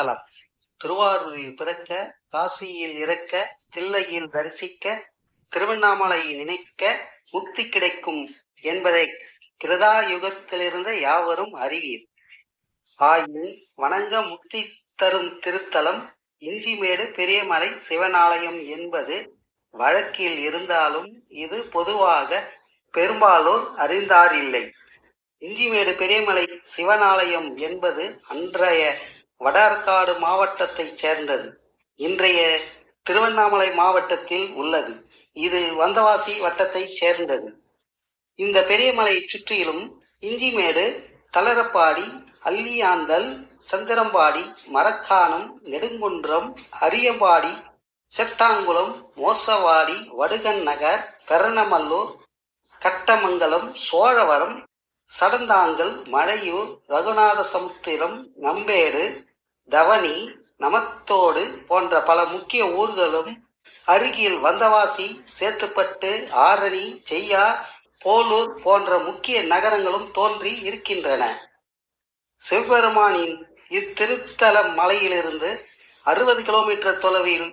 திருத்தலம் திருவாரூரில் பிறக்க காசியில் இறக்க தில்லையில் தரிசிக்க திருவண்ணாமலை நினைக்க முக்தி கிடைக்கும் என்பதை கிருதா யுகத்திலிருந்து யாவரும் அறிவீர். ஆயின் வணங்க முக்தி தரும் திருத்தலம் இஞ்சிமேடு பெரியமலை சிவனாலயம் என்பது வழக்கில் இருந்தாலும் இது பொதுவாக பெரும்பாலோர் அறிந்தாரில்லை. இஞ்சிமேடு பெரியமலை சிவனாலயம் என்பது அன்றைய வடஆர்காடு மாவட்டத்தைச் சேர்ந்தது. இன்றைய திருவண்ணாமலை மாவட்டத்தில் உள்ளது. இது வந்தவாசி வட்டத்தைச் சேர்ந்தது. இந்த பெரியமலை சுற்றிலும் இஞ்சிமேடு தளரப்பாடி அல்லியாந்தல் சந்திரம்பாடி மரக்கானம் நெடுங்குன்றம் அரியம்பாடி செட்டாங்குளம் மோசவாடி வடுகன் நகர் பெரணமல்லூர் கட்டமங்கலம் சோழவரம் சடந்தாங்கல் மழையூர் ரகுநாத சமுத்திரம் நம்பேடு தவனி நமத்தோடு போன்ற பல முக்கிய ஊர்களும் அருகில் வந்தவாசி சேத்துப்பட்டு ஆரணி செய்யார் போலூர் போன்ற முக்கிய நகரங்களும் தோன்றி இருக்கின்றன. சிவபெருமானின் இத்திருத்தல மலையிலிருந்து அறுபது கிலோமீட்டர் தொலைவில்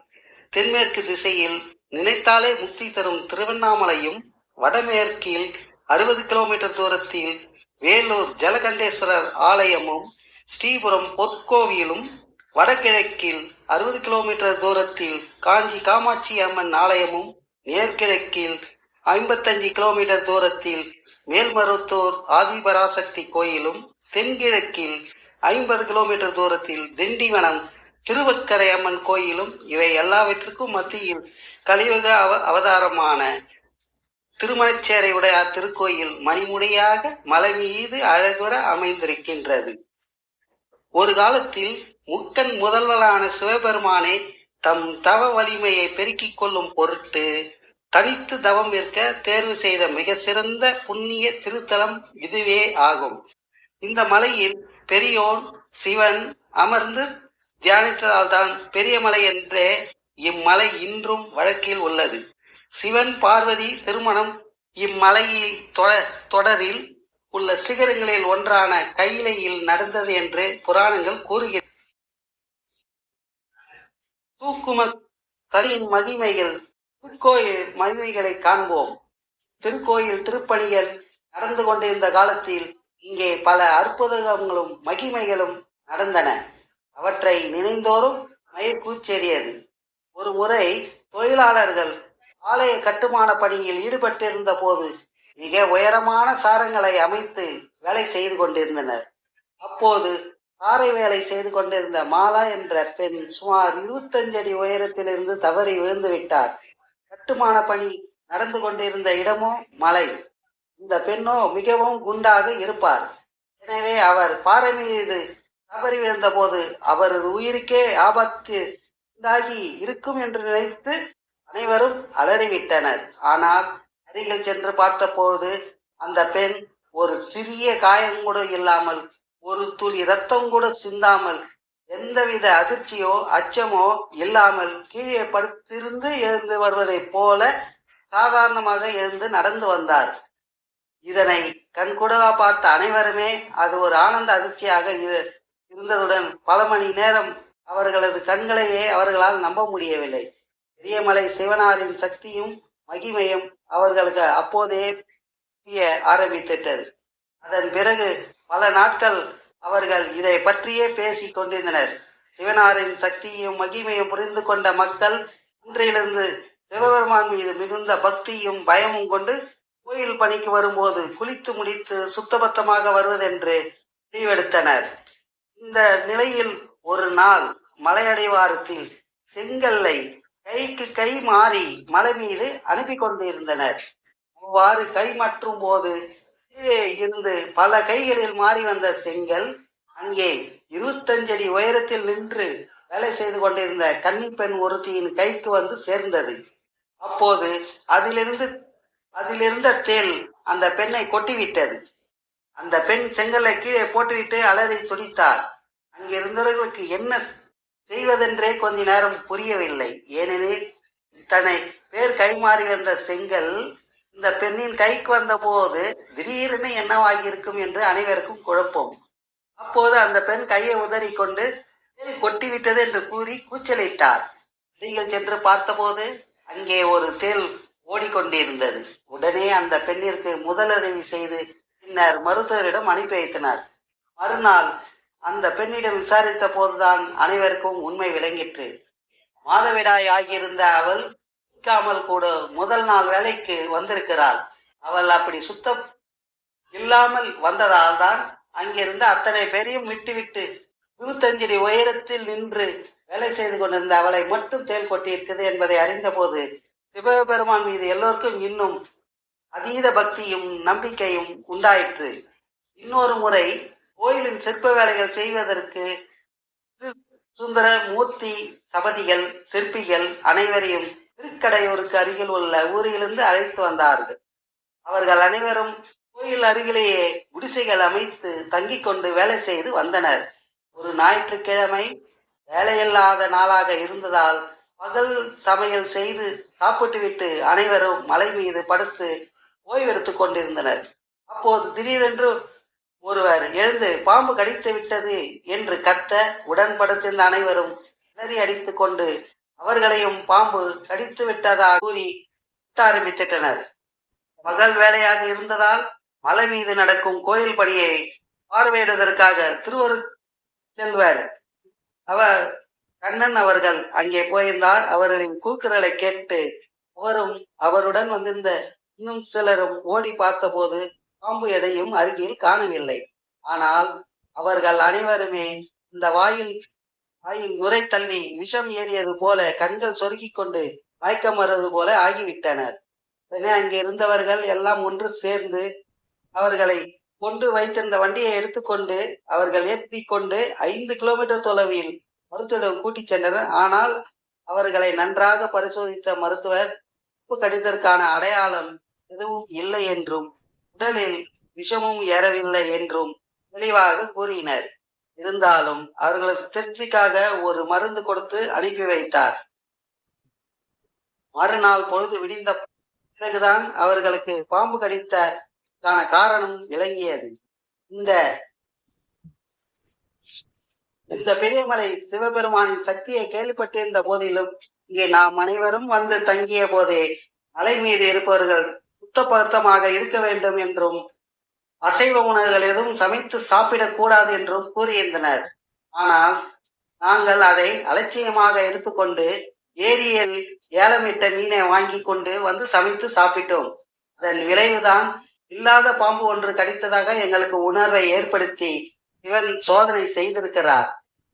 தென்மேற்கு திசையில் நினைத்தாலே முக்தி தரும் திருவண்ணாமலையும் வடமேற்கில் அறுபது கிலோமீட்டர் தூரத்தில் வேலூர் ஜலகண்டேஸ்வரர் ஆலயமும் ஸ்ரீபுரம் பொற்கோவிலும் வடகிழக்கில் அறுபது கிலோமீட்டர் தூரத்தில் காஞ்சி காமாட்சி அம்மன் ஆலயமும் நேர்கிழக்கில் ஐம்பத்தஞ்சு கிலோமீட்டர் தூரத்தில் மேல்மருத்தூர் ஆதிபராசக்தி கோயிலும் தென்கிழக்கில் ஐம்பது கிலோமீட்டர் தூரத்தில் திண்டிவனம் திருவக்கரை அம்மன் கோயிலும் இவை எல்லாவற்றுக்கும் மத்தியில் கலியுக அவ அவதாரமான திருமணச்சேரை உடையார் திருக்கோயில் மணிமுடியாக மலை மீது அழகுற அமைந்திருக்கின்றது. ஒரு காலத்தில் முக்கன் முதல்வரான சிவபெருமானே தம் தவ வலிமையை பெருக்கிக் கொள்ளும் பொருட்டு தனித்து தவம் இருக்க தேர்வு செய்த மிக சிறந்த புண்ணிய திருத்தலம் இதுவே ஆகும். இந்த மலையில் பெரியோன் சிவன் அமர்ந்து தியானித்ததால் தான் பெரிய மலை என்றே இம்மலை இன்றும் வழக்கில் உள்ளது. சிவன் பார்வதி திருமணம் இம்மலையை தொட- தொடரில் உள்ள சிகரங்களில் ஒன்றான கைலையில் நடந்தது என்று புராணங்கள் கூறுகின்றன சூக்கும கரியின் மகிமைகள் திருக்கோயில் மகிமைகளை காண்போம். திருக்கோயில் திருப்பணிகள் நடந்து கொண்டிருந்த காலத்தில் இங்கே பல அற்புதங்களும் மகிமைகளும் நடந்தன. அவற்றை நினைந்தோறும் மயிர்கூச்சேறியது. ஒரு முறை தொழிலாளர்கள் ஆலய கட்டுமான பணியில் ஈடுபட்டிருந்த போது மிக உயரமான சாரங்களை அமைத்து வேலை செய்து கொண்டிருந்தனர். அப்போது பாறை வேலை செய்து கொண்டிருந்த மாலா என்ற பெண் சுமார் இருபத்தஞ்சு அடி உயரத்திலிருந்து தவறி விழுந்து விட்டார். கட்டுமான பணி நடந்து கொண்டிருந்த இடமோ மலை. இந்த பெண்ணோ மிகவும் குண்டாக இருப்பார். எனவே அவர் பாறை மீது தவறி விழுந்த போது அவரது உயிருக்கே ஆபத்து உண்டாகி இருக்கும் என்று நினைத்து அனைவரும் அலறிவிட்டனர். ஆனால் அருகில் சென்று பார்த்தபோது அந்த பெண் ஒரு சிறிய காயம் கூட இல்லாமல் ஒரு துளி ரத்தம் கூட சிந்தாமல் எந்தவித அதிர்ச்சியோ அச்சமோ இல்லாமல் கீழே படுத்திருந்து எழுந்து வருவதைப் போல சாதாரணமாக எழுந்து நடந்து வந்தார். இதனை கண்கூடவா பார்த்த அனைவருமே அது ஒரு ஆனந்த அதிர்ச்சியாக இரு- இருந்ததுடன் பல மணி நேரம் அவர்களது கண்களையே அவர்களால் நம்ப முடியவில்லை. பெரியமலை சிவனாரின் சக்தியும் மகிமையும் அவர்களுக்கு அப்போதே தீய ஆரம்பித்திட்டது அதன் பிறகு பல நாட்கள் அவர்கள் இதை பற்றியே பேசி கொண்டிருந்தனர். சிவனாரின் சக்தியும் மகிமையும் புரிந்து கொண்ட மக்கள் இன்றையிலிருந்து சிவபெருமான் மீது மிகுந்த பக்தியும் பயமும் கொண்டு கோயில் பணிக்கு வரும்போது குளித்து முடித்து சுத்தபத்தமாக வருவதென்று முடிவெடுத்தனர். இந்த நிலையில் ஒரு நாள் மலையடிவாரத்தில் செங்கல்லை கைக்கு கை மாறி மலை மீது அனுப்பி கொண்டிருந்தனர். அவ்வாறு கை மாற்றும் போது கீழே இருந்து பல கைகளில் மாறி வந்த செங்கல் அங்கே இருபத்தஞ்சு அடி உயரத்தில் நின்று வேலை செய்து கொண்டிருந்த கன்னிப்பெண் ஒருத்தியின் கைக்கு வந்து சேர்ந்தது. அப்போது அதிலிருந்து அதிலிருந்த தேல் அந்த பெண்ணை கொட்டிவிட்டது. அந்த பெண் செங்கலை கீழே போட்டுவிட்டு அலறி துடித்தார். அங்கிருந்தவர்களுக்கு என்ன செய்வதென்றே கொஞ்ச நேரம் புரியவில்லை. ஏனெனில் தன்னை பேர் கைமாறி வந்த செங்கல் இந்த பெண்ணின் கைக்கு வந்த போது திடீரென என்னவாகி இருக்கும் என்று அனைவருக்கும் குழப்பம். அப்போது அந்த பெண் கையை உதறிக்கொண்டு கொண்டு கொட்டிவிட்டது? என்று கூறி கூச்சலிட்டார். நீங்கள் சென்று பார்த்தபோது அங்கே ஒரு தேள் ஓடிக்கொண்டிருந்தது. உடனே அந்த பெண்ணிற்கு முதலுதவி செய்து பின்னர் மருத்துவரிடம் அனுப்பி வைத்தனர். மறுநாள் அந்த பெண்ணிடம் விசாரித்த போதுதான் அனைவருக்கும் உண்மை விளங்கிற்று. மாதவிடாய் ஆகியிருந்த அவள் நிற்காமல் கூட முதல் நாள் வேலைக்கு வந்திருக்கிறாள். அவள் அப்படி சுத்தம் இல்லாமல் வந்ததால் தான் அங்கிருந்து அத்தனை பேரையும் விட்டுவிட்டு இருபத்தஞ்சடி உயரத்தில் நின்று வேலை செய்து கொண்டிருந்த அவளை மட்டும் தேல் கொட்டியிருக்கிறது என்பதை அறிந்தபோது சிவபெருமான் மீது எல்லோருக்கும் இன்னும் அதீத பக்தியும் நம்பிக்கையும் உண்டாயிற்று. இன்னொரு முறை கோயிலின் சிற்ப வேலைகள் செய்வதற்கு சுந்தர மூர்த்தி சபதிகள் சிற்பிகள் அனைவரையும் திருக்கடையூருக்கு அருகில் உள்ள ஊரிலிருந்து அழைத்து வந்தார்கள். அவர்கள் அனைவரும் கோயில் அருகிலேயே குடிசைகள் அமைத்து தங்கிக் கொண்டு வேலை செய்து வந்தனர். ஒரு ஞாயிற்றுக்கிழமை வேலையில்லாத நாளாக இருந்ததால் பகல் சமையல் செய்து சாப்பிட்டுவிட்டு அனைவரும் மலை மீது படுத்து ஓய்வெடுத்துக் கொண்டிருந்தனர். அப்போது திடீரென்று ஒருவர் எழுந்து பாம்பு கடித்து விட்டது என்று கத்த உடன்படுத்திருந்த அனைவரும் கிளறி அடித்துக் கொண்டு அவர்களையும் பாம்பு கடித்து விட்டதாக கூறி ஆரம்பித்திட்டனர் மகள் வேலையாக இருந்ததால் மலை மீது நடக்கும் கோயில் பணியை பார்வையிடுவதற்காக திருவரு செல்வர் அவர் கண்ணன் அவர்கள் அங்கே போயிருந்தார். அவர்களின் கூக்குரலை கேட்டு அவரும் அவருடன் வந்திருந்த இன்னும் சிலரும் ஓடி பார்த்தபோது பாம்பு எதையும் அருகில் காணவில்லை. ஆனால் அவர்கள் அனைவருமே இந்த வாயில் வாயில் நுரை தள்ளி விஷம் ஏறியது போல கண்கள் சொருகிக் கொண்டு மயக்கம் வருவது போல ஆகிவிட்டனர். உடனே அங்கே இருந்தவர்கள் எல்லாம் ஒன்று சேர்ந்து அவர்களை கொண்டு வைத்திருந்த வண்டியை எடுத்துக்கொண்டு அவர்கள் ஏற்றிக் கொண்டு ஐந்து கிலோமீட்டர் தொலைவில் மருத்துவரிடம் கூட்டிச் சென்றனர். ஆனால் அவர்களை நன்றாக பரிசோதித்த மருத்துவர் உப்பு கடிதற்கான அடையாளம் எதுவும் இல்லை என்றும் உடலில் விஷமும் ஏறவில்லை என்றும் தெளிவாக கூறினர். இருந்தாலும் அவர்களுக்கு திருப்திக்காக ஒரு மருந்து கொடுத்து அனுப்பி வைத்தார். மறுநாள் பொழுது விடிந்த பிறகுதான் அவர்களுக்கு பாம்பு கடித்தக்கான காரணம் விளங்கியது. இந்த இந்த பெரியமலை சிவபெருமானின் சக்தியை கேள்விப்பட்டிருந்த போதிலும் இங்கே நாம் அனைவரும் வந்து தங்கிய போதே மலை மீது இருப்பவர்கள் சுத்தப்படுத்தமாக இருக்க வேண்டும் என்றும் அசைவ உணவுகள் எதுவும் சமைத்து சாப்பிடக்கூடாது என்றும் கூறியிருந்தனர் ஆனால் நாங்கள் அதை அலட்சியமாக எடுத்துக்கொண்டு ஏரியில் ஏலமிட்ட மீனை வாங்கி கொண்டு வந்து சமைத்து சாப்பிட்டோம். அதன் விளைவுதான் இல்லாத பாம்பு ஒன்று கடித்ததாக எங்களுக்கு உணர்வை ஏற்படுத்தி இவன் சோதனை செய்திருக்கிறார்.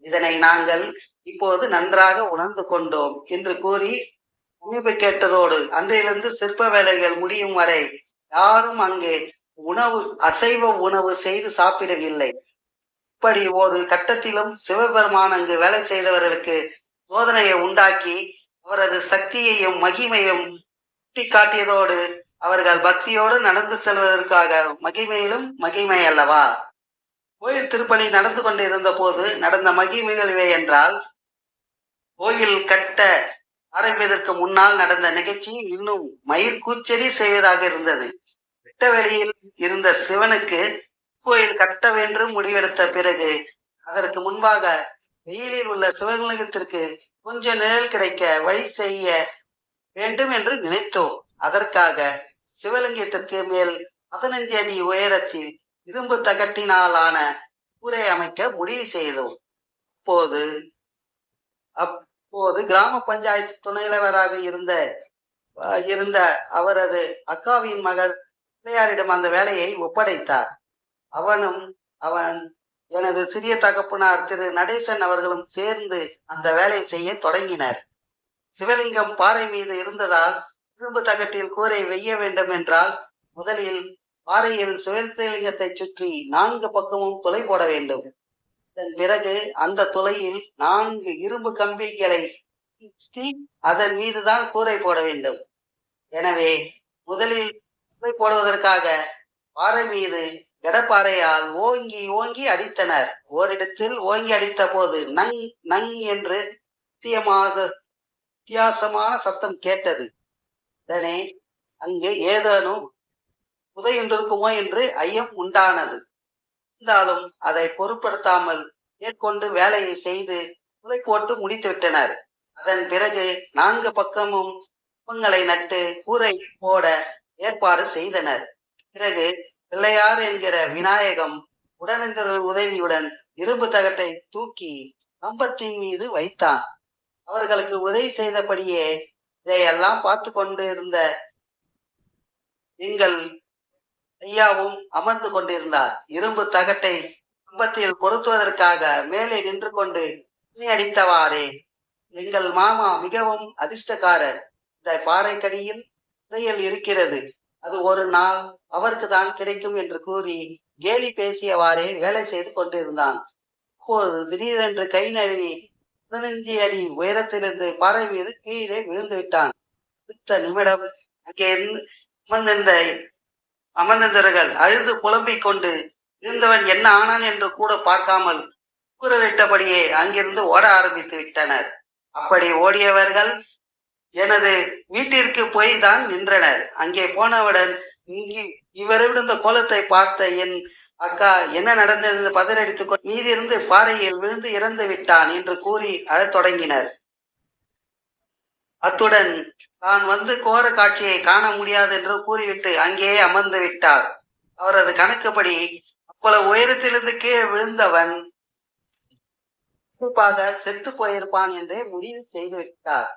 இதனை நாங்கள் இப்போது நன்றாக உணர்ந்து கொண்டோம் என்று கூறி அமைப்பு கேட்டதோடு அன்றையிலிருந்து சிற்ப வேலைகள் முடியும் வரை யாரும் அங்கே உணவு அசைவ உணவு செய்து சாப்பிடவில்லை. இப்படி ஒரு கட்டத்திலும் சிவபெருமான் அங்கு வேலை செய்தவர்களுக்கு சோதனையை உண்டாக்கி அவரது சக்தியையும் மகிமையும் சுட்டி காட்டியதோடு அவர்கள் பக்தியோடு நடந்து செல்வதற்காக மகிமையிலும் மகிமை அல்லவா? கோயில் திருப்பணி நடந்து கொண்டிருந்த போது நடந்த மகிமைகள் இவை என்றால் கோயில் கட்ட ஆரம்பிப்பதற்கு முன்னால் நடந்த நிகழ்ச்சி இன்னும் மயிர் கூச்சடி செய்வதாக இருந்தது. வெட்ட வெளியில் இருந்த சிவனுக்கு கோயில் கட்ட வென்று முடிவெடுத்த பிறகு அதற்கு முன்பாக வெயிலில் உள்ள சிவலிங்கத்திற்கு கொஞ்ச நிழல் கிடைக்க வழி செய்ய வேண்டும் என்று நினைத்தோம். அதற்காக சிவலிங்கத்திற்கு மேல் பதினஞ்சு அடி உயரத்தில் இரும்பு தகட்டினாலான கூரை அமைக்க முடிவு செய்தோம். அப்போது போது கிராம பஞ்சாயத்து துணைத்தலைவராக இருந்த இருந்த அவரது அக்காவின் மகள் பிள்ளையாரிடம் அந்த வேலையை ஒப்படைத்தார். அவனும் அவன் எனது சிறிய தகப்பனார் திரு நடேசன் அவர்களும் சேர்ந்து அந்த வேலையை செய்ய தொடங்கினர். சிவலிங்கம் பாறை மீது இருந்ததால் இரும்பு தகட்டில் கூரை வெய்ய வேண்டும் என்றால் முதலில் பாறையில் சிவசிவலிங்கத்தை சுற்றி நான்கு பக்கமும் துளை போட வேண்டும். அதன் பிறகு அந்த துளையில் நான்கு இரும்பு கம்பிகளை அதன் மீதுதான் கூரை போட வேண்டும். எனவே முதலில் கூரை போடுவதற்காக பாறை மீது கடப்பாறையால் ஓங்கி ஓங்கி அடித்தனர். ஓரிடத்தில் ஓங்கி அடித்த போது நங் நங் என்று நித்தியமாக வித்தியாசமான சத்தம் கேட்டது. உடனே அங்கு ஏதேனும் புதையுண்டிருக்குமோ என்று ஐயம் உண்டானது. இருந்தாலும் அதை பொருட்படுத்தாமல் மேற்கொண்டு வேலையை செய்து புதை போட்டு முடித்து விட்டனர். அதன் பிறகு நான்கு பக்கமும் குப்பங்களை நட்டு கூரை போட ஏற்பாடு செய்தனர். பிறகு பிள்ளையார் என்கிற விநாயகம் உடனிருந்தவர்கள் உதவியுடன் இரும்பு தகட்டை தூக்கி கம்பத்தின் மீது வைத்தான். அவர்களுக்கு உதவி செய்தபடியே இதையெல்லாம் பார்த்து கொண்டு இருந்த எங்கள் ஐயாவும் அமர்ந்து கொண்டிருந்தார். இரும்பு தகட்டை கம்பத்தில் பொருத்துவதற்காக மேலே நின்று கொண்டு அடித்தவாறே. எங்கள் மாமா மிகவும் அதிர்ஷ்டக்காரர். இந்த பாறைக்கடியில் புதையல் இருக்கிறது. அது ஒரு நாள் அவருக்கு தான் கிடைக்கும் என்று கூறி கேலி பேசியவாறே வேலை செய்து கொண்டிருந்தான். அப்போது திடீரென்று கை நழுவி பதினஞ்சு அடி உயரத்திலிருந்து பாறை மீது கீழே விழுந்து விட்டான். அடுத்த நிமிடம் அங்கே இருந்து அமர்ந்திருந்த அமர்ந்திருந்தவர்கள் அழுது புலம்பிக் கொண்டு இருந்தவன் என்ன ஆனான் என்று கூட பார்க்காமல் குரலிட்டபடியே அங்கிருந்து ஓட ஆரம்பித்து விட்டனர். அப்படி ஓடியவர்கள் எனது வீட்டிற்கு போய் தான் நின்றனர். அங்கே போனவுடன் இங்கு இவர் விழுந்த கோலத்தை பார்த்த என் அக்கா என்ன நடந்தது? பதறடித்துக் மீதிருந்து பாறையில் விழுந்து இறந்து விட்டான் என்று கூறி அழத் தொடங்கினர். அத்துடன் தான் வந்து கோர காட்சியை காண முடியாது என்று கூறிவிட்டு அங்கேயே அமர்ந்து விட்டார். அவரது கணக்குப்படி அவ்வளவு உயரத்திலிருந்து கீழே விழுந்தவன் குறிப்பாக செத்து போயிருப்பான் என்று முடிவு செய்து விட்டார்.